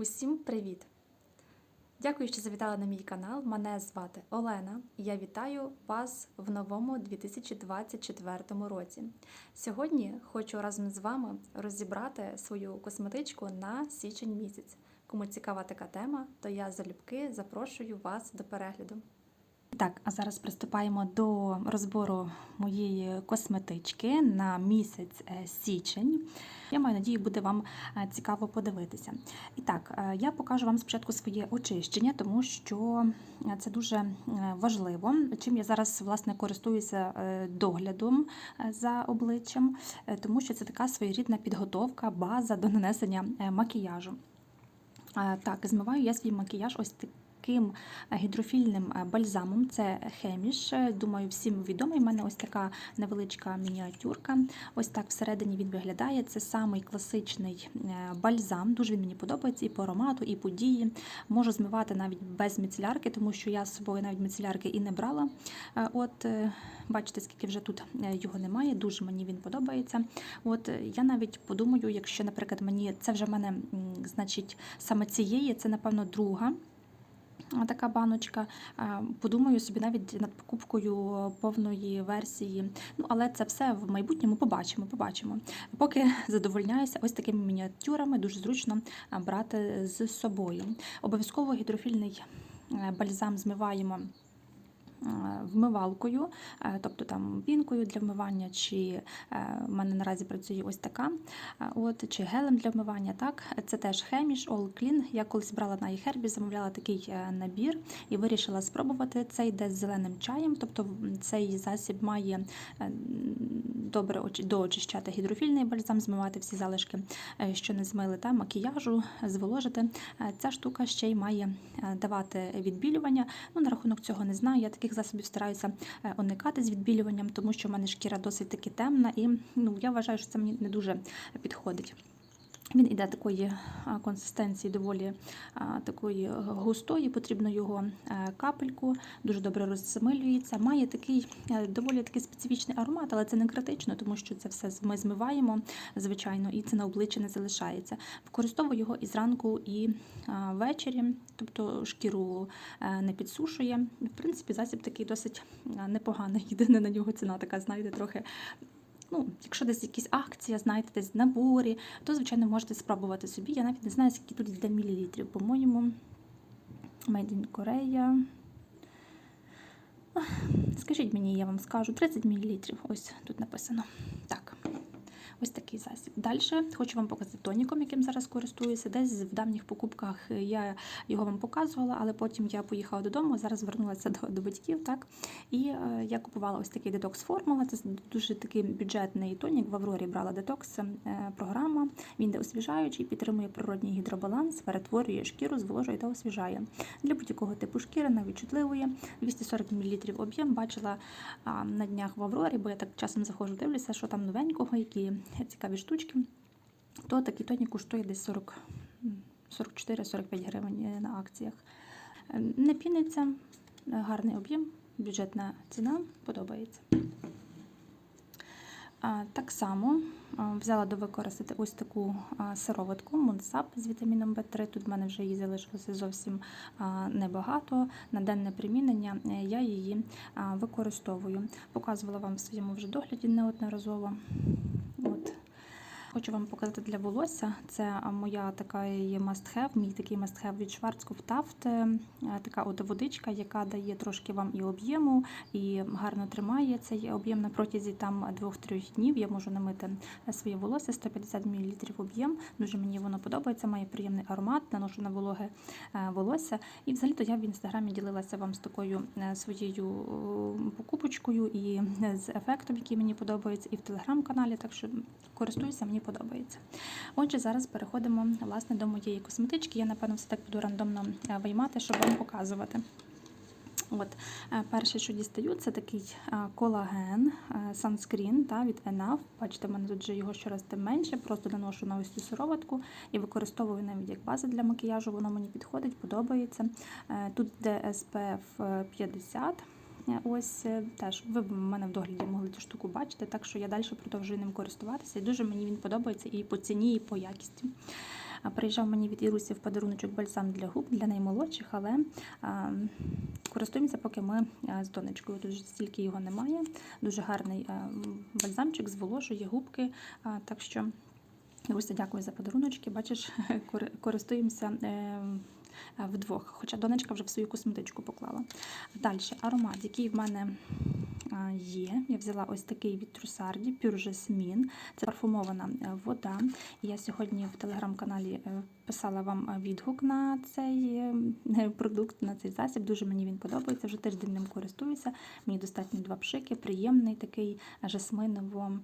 Усім привіт! Дякую, що завітали на мій канал. Мене звати Олена і я вітаю вас в новому 2024 році. Сьогодні хочу разом з вами розібрати свою косметичку на січень місяць. Кому цікава така тема, то я залюбки запрошую вас до перегляду. Так, а зараз приступаємо до розбору моєї косметички на місяць е, січень. Я маю надію, буде вам е, цікаво подивитися. І так, е, я покажу вам спочатку своє очищення, тому що це дуже важливо. Чим я зараз власне користуюся доглядом за обличчям, тому що це така своєрідна підготовка, база до нанесення макіяжу. Так, змиваю я свій макіяж ось таким е, гідрофільним е, бальзамом. Це хеміш. Е, Думаю, всім відомий. У мене ось така невеличка мініатюрка. Ось так всередині він виглядає. Це самий класичний бальзам. Дуже він мені подобається і по аромату, і по дії. Можу змивати навіть без міцелярки, тому що я з собою навіть міцелярки і не брала. От бачите, скільки вже тут його немає. Дуже мені він подобається. От я навіть подумаю, якщо, наприклад, мені це вже в мене, значить, саме цієї, це напевно друга. Така баночка. Подумаю собі навіть над покупкою повної версії. Ну, але це все в майбутньому побачимо. побачимо. Поки задовольняюся ось такими мініатюрами, дуже зручно брати з собою. Обов'язково гідрофільний е, бальзам змиваємо е, вмивалкою, е, тобто там пінкою для вмивання, чи е, в мене наразі працює ось така, е, от, чи гелем для вмивання. Так, це теж хеміш, All Clean. Я колись брала на iHerb, замовляла такий набір і вирішила спробувати. Це йде з зеленим чаєм, тобто цей засіб має добре доочищати гідрофільний бальзам, змивати всі залишки, що не змили, та макіяжу, зволожити. Ця штука ще й має давати відбілювання. Ну, на рахунок цього не знаю. Я таких засобів стараюся е, уникати з відбілюванням, тому що в мене шкіра досить таки темна, і ну, я вважаю, що це мені не дуже підходить. Він іде такої консистенції, доволі такої густої, потрібно його е, капельку, дуже добре розмилюється. Має такий е, доволі такий специфічний аромат, але це не критично, тому що це все ми змиваємо, звичайно, і це на обличчі не залишається. Використовую його і зранку, і ввечері, тобто шкіру е, не підсушує. В принципі, засіб такий досить непоганий. Єдине на нього ціна така, знаєте, трохи. Ну, якщо десь якісь акції, знаєте, десь в наборі, то, звичайно, можете спробувати собі. Я навіть не знаю, скільки тут йде мілілітрів. По-моєму, Made in Korea. Скажіть мені, я вам скажу, 30 мл. Ось тут написано. Так. Ось такий засіб. Далі хочу вам показати тоніком, яким зараз користуюся. Десь в давніх покупках я його вам показувала, але потім я поїхала додому, зараз вернулася до, до батьків. так. І е, я купувала ось такий детокс формула. Це дуже такий бюджетний тонік. В Аврорі брала детокс е, програма. Він де освіжаючий, підтримує природній гідробаланс, перетворює шкіру, зволожує та освіжає. Для будь-якого типу шкіри, навіть чутливої. 240 мл об'єм бачила а, на днях в Аврорі, бо я так часом заходжу, дивлюся, що там новенького, які цікаві штучки. То такий тонік коштує десь 40, 44-45 гривень е, на акціях. Е, Не піниться, гарний об'єм, бюджетна ціна, подобається. Так само взяла до використати ось таку сироватку Мунсап з вітаміном В3. Тут в мене вже її залишилося зовсім небагато. На денне примінення е, я її використовую. Показувала вам в своєму вже догляді неодноразово. От. Хочу вам показати для волосся. Це моя така є must-have, мій такий must-have від Schwarzkopf Taft. Е, Така от водичка, яка дає трошки вам і об'єму, і гарно тримає цей об'єм на протязі там 2-3 днів. Я можу намити своє волосся, 150 мл об'єм. Дуже мені воно подобається, має приємний аромат, наношу на вологе е, волосся. І взагалі-то я в інстаграмі ділилася вам з такою е, своєю покупочкою і з ефектом, який мені подобається, і в телеграм-каналі. Так що користуюся, мені подобається. Отже, зараз переходимо власне до моєї косметички. Я напевно все так буду рандомно е, виймати, щоб вам показувати. От, е, перше, що дістаю, це такий е, колаген, санскрін та, від Enough. Бачите, в мене тут вже його щораз тим менше, просто наношу на ось цю сироватку і використовую навіть як база для макіяжу, воно мені підходить, подобається. Тут йде SPF 50. Е, Ось е, теж ви в мене в догляді могли цю штуку бачити, так що я далі продовжую ним користуватися. І дуже мені він подобається і по ціні, і по якісті. Приїжджав мені від Ірусі в подаруночок бальзам для губ для наймолодших, але а, користуємося, поки ми а, з донечкою. Дуже стільки його немає. Дуже гарний а, бальзамчик, зволожує губки. А, Так що, Іруся, дякую за подаруночки. Бачиш, користуємося. е, Вдвох, хоча донечка вже в свою косметичку поклала. Далі аромат, який в мене є. Я взяла ось такий від Трусарді, Jasmine. Це парфумована е, вода. Я сьогодні в телеграм-каналі е, писала вам е, відгук на цей е, продукт, на цей засіб. Дуже мені він подобається. Вже тиждень ним користуюся. Мені достатньо два пшики, приємний такий жасминово.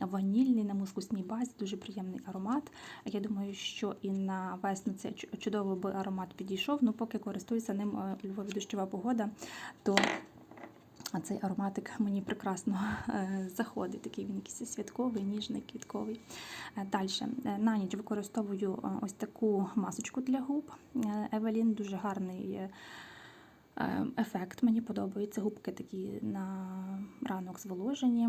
Ванільний на мускусній базі, дуже приємний аромат. Я думаю, що і на весну цей чу- чудовий би аромат підійшов. Ну, поки користуюся ним е, у Львові дощова погода, то цей ароматик мені прекрасно е, заходить. Такий він якийсь святковий, ніжний, квітковий. Далі на ніч використовую е, ось таку масочку для губ. Е, Евелін дуже гарний. Е, е, Ефект мені подобається. Губки такі на ранок зволожені.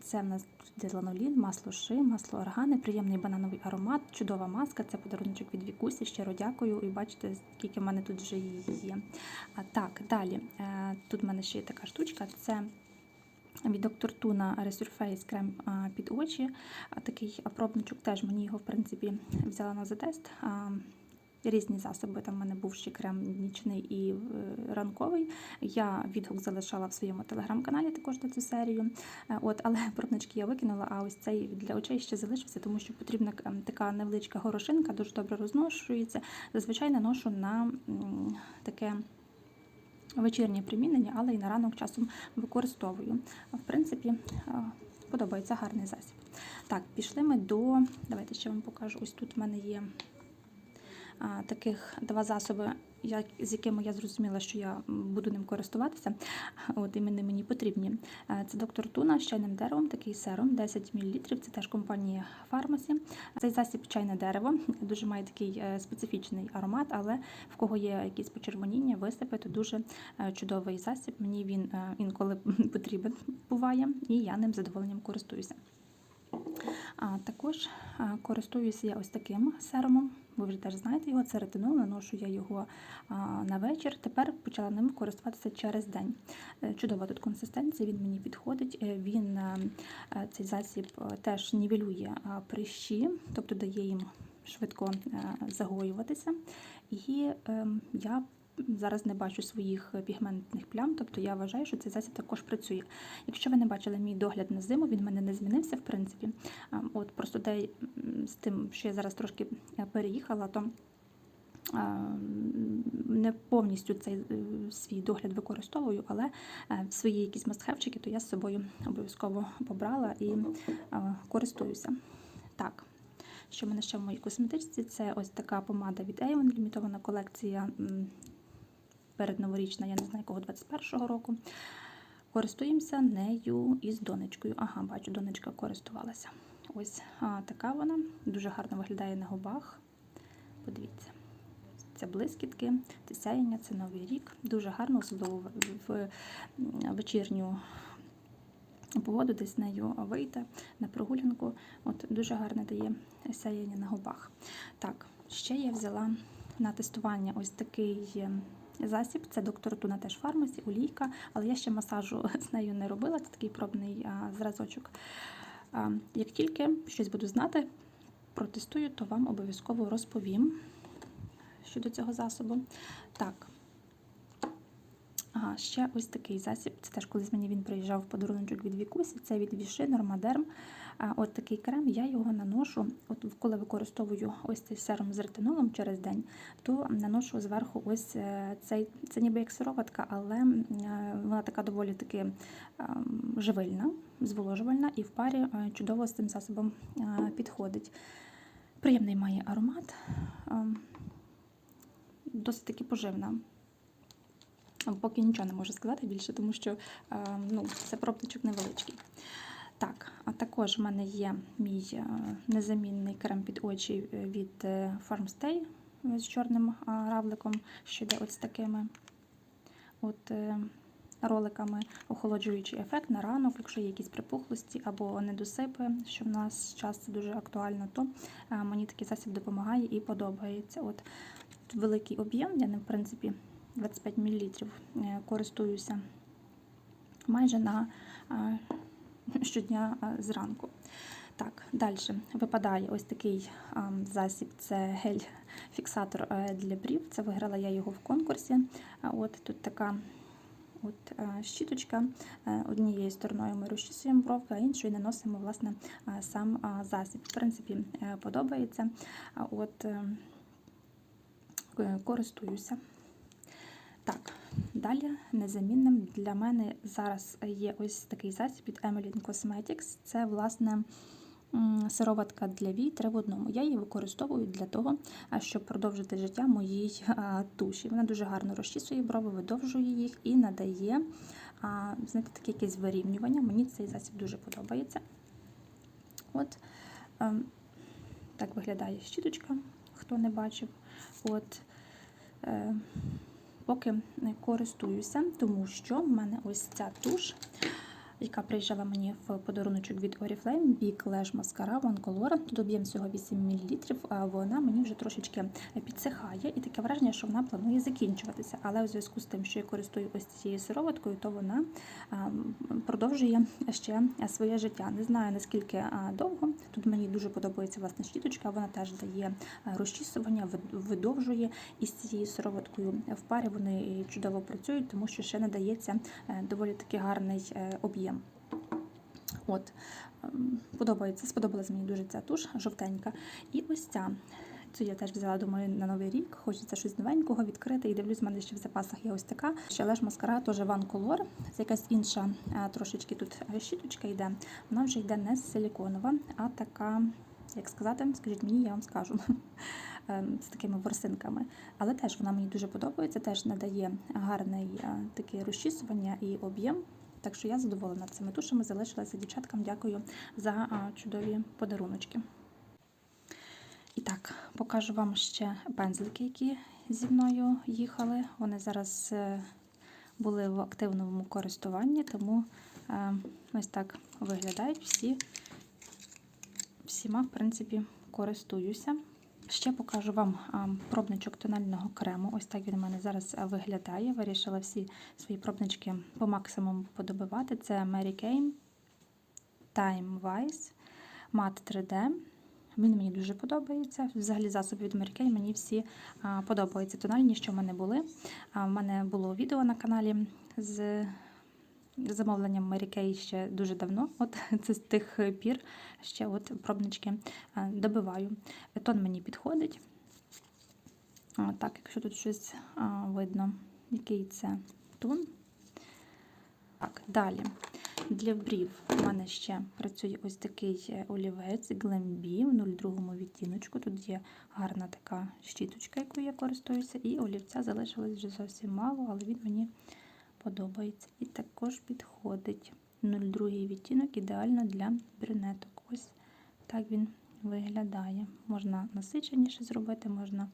Це в нас тут ланолін, масло ши, масло органи, приємний банановий аромат, чудова маска. Це подарунок від Вікусі. Щиро дякую. І бачите, скільки в мене тут вже її є. Так, далі. Е, Тут в мене ще є така штучка. Це від доктор Туна Resurface крем під очі. Такий пробничок теж мені його, в принципі, взяла на затест. Різні засоби. Там в мене був ще крем нічний і е, ранковий. Я відгук залишала в своєму телеграм-каналі також на цю серію. Е, От, але пробнички я викинула, а ось цей для очей ще залишився, тому що потрібна ем, така невеличка горошинка, дуже добре розношується. Зазвичай наношу на таке вечірнє примінення, але і на ранок часом використовую. В принципі, е, подобається гарний засіб. Так, пішли ми до. Давайте ще вам покажу. Ось тут в мене є таких два засоби, я- з якими я зрозуміла, що я буду ним користуватися. От і вони мені потрібні. Е, Це доктор Туна з чайним деревом, такий серум, 10 мл. Це теж компанія Фармасі. Цей засіб чайне дерево дуже має такий е, специфічний аромат, але в кого є якісь почервоніння, висипи, то дуже е, чудовий засіб. Мені він е, інколи потрібен буває, і я ним задоволенням користуюся. А також користуюся я ось таким серумом. Ви вже теж знаєте його, це ретинол, наношу я його на вечір. Тепер почала ним користуватися через день. Е, Чудова тут консистенція, він мені підходить. Е, Він е, цей засіб теж нівелює прищі, тобто дає їм швидко загоюватися. І ем, я зараз не бачу своїх пігментних плям, тобто я вважаю, що цей засіб також працює. Якщо ви не бачили мій догляд на зиму, він в мене не змінився, в принципі. От просто де з тим, що я зараз трошки е, переїхала, то не повністю цей е, свій догляд використовую, але е, свої якісь мастхевчики, то я з собою обов'язково побрала і е, користуюся. Так. Що в мене ще в моїй косметичці? Це ось така помада від Avon, лімітована колекція передноворічна, я не знаю, якого 21-го року. Користуємося нею із донечкою. Ага, бачу, донечка користувалася. Ось а, така вона. Дуже гарно виглядає на губах. Подивіться. Це блискітки, це сяєння, це новий рік. Дуже гарно, особливо в, вечірню погоду, десь нею вийти на прогулянку. От Дуже гарне дає сяєння на губах. Так, ще я взяла на тестування ось такий е, засіб. Це доктор Туна теж фармасі, олійка, але я ще масажу з нею не робила. Це такий пробний зразочок. Як тільки щось буду знати, протестую, то вам обов'язково розповім щодо цього засобу. Так. Ага, ще ось такий засіб. Це теж колись мені він приїжджав в подарунок від Вікусі. Це від Віши Нормадерм. От такий крем, я його наношу. От коли використовую ось цей серум з ретинолом через день, то наношу зверху ось е, цей, це ніби як сироватка, але е, вона така доволі таки ем, живильна, зволожувальна і в парі е, чудово з цим засобом підходить. Приємний має аромат, ем, досить таки поживна. Поки нічого не можу сказати більше, тому що е, ну, це пробничок невеличкий. Так, а також в мене є мій е, незамінний крем під очі від е, Farmstay з чорним е, равликом, що йде ось такими от е, роликами охолоджуючий ефект на ранок, якщо є якісь припухлості або недосипи, що в нас часто дуже актуально, то е, мені такий засіб допомагає і подобається. От великий об'єм, я ним, в принципі, 25 мл е, користуюся майже на е, щодня е, зранку. Так, далі випадає ось такий а, засіб, це гель-фіксатор е, для брів. Це виграла я його в конкурсі. От тут така от, е, щіточка. Е, Однією стороною ми розчісуємо бровки, а іншою наносимо власне, е, сам засіб. В принципі, е, подобається. От, е, е, користуюся. Так, далі незамінним для мене зараз є ось такий засіб від Emmeline Cosmetics. Це, власне, сироватка для вій три в одному. Я її використовую для того, щоб продовжити життя моїй туші. Вона дуже гарно розчісує брови, видовжує їх і надає знаєте, таке якесь вирівнювання. Мені цей засіб дуже подобається. От ем, так виглядає щіточка, хто не бачив. От, е, поки користуюся, тому що в мене ось ця туш, яка приїжджала мені в подаруночок від Oriflame, Big Lash Mascara One Color. Тут об'єм всього 8 мл, вона мені вже трошечки підсихає, і таке враження, що вона планує закінчуватися. Але у зв'язку з тим, що я користую ось цією сироваткою, то вона продовжує ще своє життя. Не знаю наскільки довго. Тут мені дуже подобається власне щіточка, вона теж дає розчісування, видовжує і з цією сироваткою в парі вони чудово працюють, тому що ще надається е, доволі таки гарний е, об'єм. От, ем, подобається, сподобалась мені дуже ця туш жовтенька. І ось ця. Цю я теж взяла, думаю, на новий рік. Хочеться щось новенького відкрити. І дивлюсь, в мене ще в запасах є ось така. Ще леш маскара теж One Color. Це якась інша е, трошечки тут щіточка йде. Вона вже йде не силіконова, а така, як сказати, скажіть мені, я вам скажу. Ем, З такими ворсинками. Але теж вона мені дуже подобається, теж надає гарний е, таке розчісування і об'єм. Так що я задоволена цими тушами, залишилася дівчаткам. Дякую за чудові подаруночки. І так, покажу вам ще пензлики, які зі мною їхали. Вони зараз е, були в активному користуванні, тому е, ось так виглядають всі. Всіма, в принципі, користуюся. Ще покажу вам пробничок тонального крему. Ось так він у мене зараз виглядає. Вирішила всі свої пробнички по максимуму подобивати. Це Mary Kay Time Wise Matte 3D. Він мені дуже подобається. Взагалі засоби від Mary Kay мені всі подобаються. Тональні, що в мене були. В мене було відео на каналі з замовленням Kay ще дуже давно. От це з тих пір ще от пробнички добиваю. Тон мені підходить. А, так, якщо тут щось видно, який це тон. Так, далі. Для брів у мене ще працює ось такий е, олівець Glambi в 02 відтіночку. Тут є гарна така щіточка, якою я користуюся, і олівця залишилось вже зовсім мало, але він мені подобається. І також підходить 02 відтінок, ідеально для брюнеток. Ось так він виглядає. Можна насиченіше зробити, можна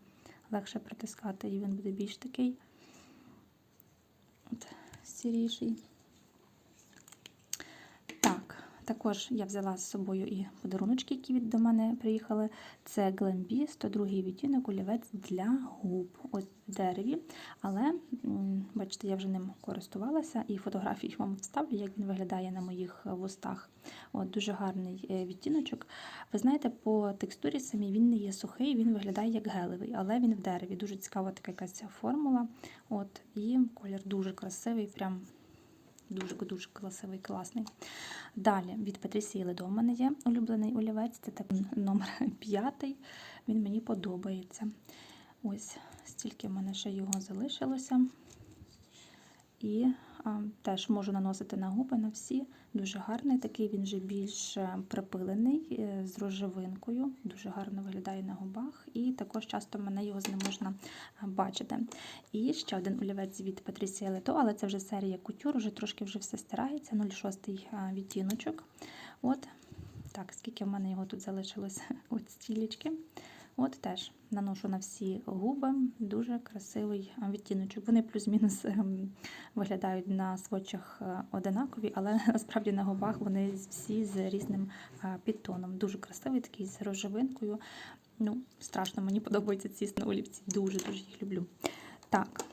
легше притискати, і він буде більш такий от, сіріший. Так, також я взяла з собою і подаруночки, які від до мене приїхали. Це Glambi 102 відтінок олівець для губ. Ось в дереві. Але, бачите, я вже ним користувалася і фотографії вам вставлю, як він виглядає на моїх вустах. От, Дуже гарний е, відтіночок. Ви знаєте, по текстурі самі він не є сухий, він виглядає як гелевий, але він в дереві. Дуже цікава така якась формула. От, І колір дуже красивий, прям дуже-дуже красивий, класний. Далі від Патрісії Ледо в мене є улюблений олівець, це так номер п'ятий. Він мені подобається. Ось стільки в мене ще його залишилося. І теж можу наносити на губи на всі. Дуже гарний, такий він вже більш е, припилений е, з розживинкою. Дуже гарно виглядає на губах, і також часто мене його ним можна бачити. І ще один олівець від Патрісія Лето, але це вже серія кутюр, вже трошки вже все стирається. 06 відтіночок. От так, скільки в мене його тут залишилось? От стілечки. От теж наношу на всі губи дуже красивий відтіночок. Вони плюс-мінус ем, виглядають на сводчах е, одинакові, але насправді на губах вони всі з різним підтоном. Дуже красивий, такий з рожевинкою. Ну, страшно, мені подобаються ці сноулівці. Дуже-дуже їх люблю. Так.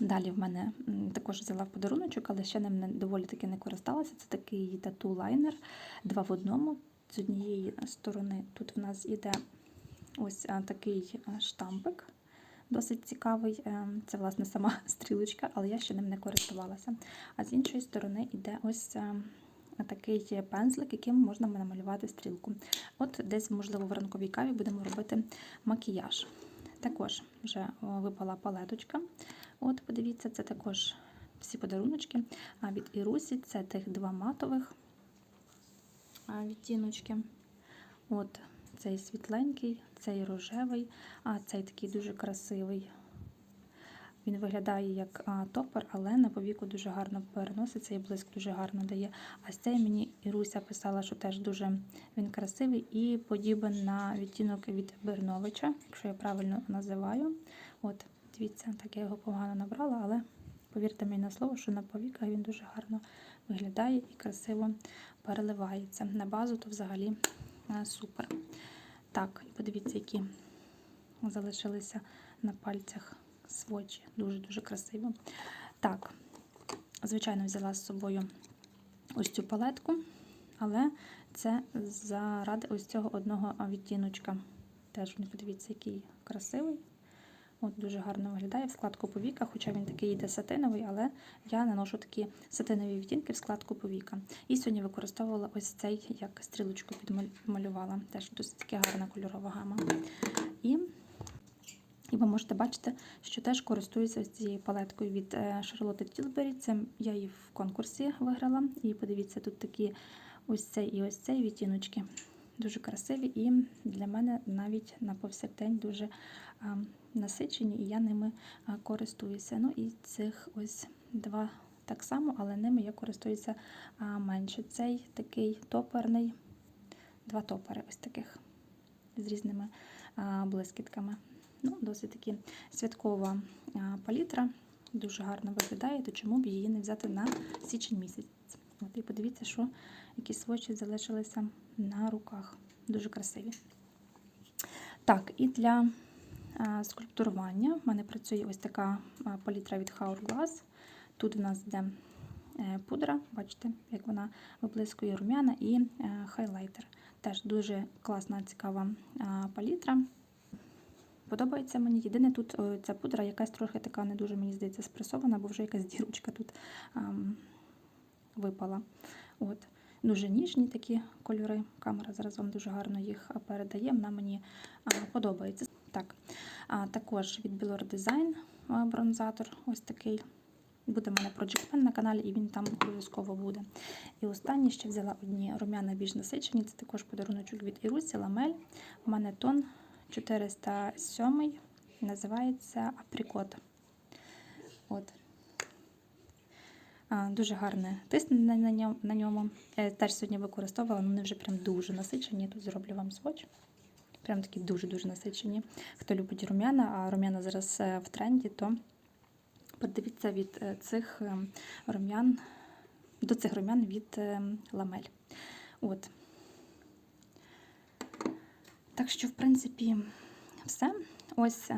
Далі в мене також взяла в подаруночок, але ще ним доволі таки не користалася. Це такий тату лайнер два в одному. З однієї сторони тут в нас іде ось такий штампик, досить цікавий. Е, Це, власне, сама стрілочка, але я ще ним не користувалася. А з іншої сторони іде ось такий пензлик, яким можна намалювати стрілку. От десь, можливо, в ранковій каві будемо робити макіяж. Також вже випала палеточка. От, подивіться, це також всі подаруночки. А від Ірусі це тих два матових відтіночки. От цей світленький, цей рожевий, а цей такий дуже красивий. Він виглядає як а, топер, але на повіку дуже гарно переноситься і блиск дуже гарно дає. А цей мені Іруся писала, що теж дуже він красивий і подібен на відтінок від Берновича, якщо я правильно називаю. От, дивіться, так я його погано набрала, але повірте мені на слово, що на повіках він дуже гарно виглядає і красиво переливається. На базу то взагалі супер. Так, подивіться, які залишилися на пальцях свочі. Дуже-дуже красиво. Так, звичайно, взяла з собою ось цю палетку, але це заради ось цього одного відтіночка. Теж, подивіться, який красивий. От Дуже гарно виглядає в складку повіка, хоча він такий йде сатиновий, але я наношу такі сатинові відтінки в складку повіка. І сьогодні використовувала ось цей, як стрілочку підмалювала. Теж досить таки гарна кольорова гама. І і ви можете бачити, що теж користуюся цією палеткою від Charlotte Tilbury. Це я її в конкурсі виграла. І подивіться, тут такі ось цей і ось цей відтіночки. Дуже красиві і для мене навіть на повсякдень дуже насичені, і я ними користуюся. Ну і цих ось два так само, але ними я користуюся менше. Цей такий топерний, два топери ось таких з різними блискітками. Ну, Досить таки святкова палітра, дуже гарно виглядає, то чому б її не взяти на січень місяць. От І подивіться, що які свочі залишилися на руках. Дуже красиві. Так, і для скульптурування в мене працює ось така палітра від Hourglass. Тут у нас йде е, пудра, бачите, як вона виблискує рум'яна і е, хайлайтер. Теж дуже класна, цікава палітра. Подобається мені. Єдине тут ця пудра якась трохи така не дуже, мені здається, спресована, бо вже якась діручка тут ам, випала. От. Дуже ніжні такі кольори. Камера зараз вам дуже гарно їх передає. Вона мені подобається. Так. А, Також від Bilor Design бронзатор. Ось такий. Буде в мене Project Pen на каналі, і він там обов'язково буде. І останнє ще взяла одні рум'яна більш насичені. Це також подаруночок від Ірусі, ламель. У мене тон 407 називається Априкот. От. А, Дуже гарне тиснення на ньому. Я теж сьогодні використовувала, вони вже прям дуже насичені. Тут зроблю вам сводч. Прям такі дуже-дуже насичені. Хто любить рум'яна, а рум'яна зараз е, в тренді, то подивіться від е, цих е, рум'ян, до цих рум'ян від ламель. От. Так що, в принципі, все. Ось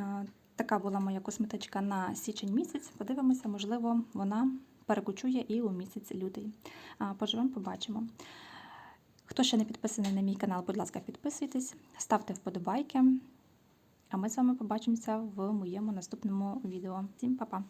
така була моя косметичка на січень місяць. Подивимося, можливо, вона перекочує і у місяць лютий. Поживемо, побачимо. Хто ще не підписаний на мій канал, будь ласка, підписуйтесь, ставте вподобайки. А ми з вами побачимося в моєму наступному відео. Всім па-па!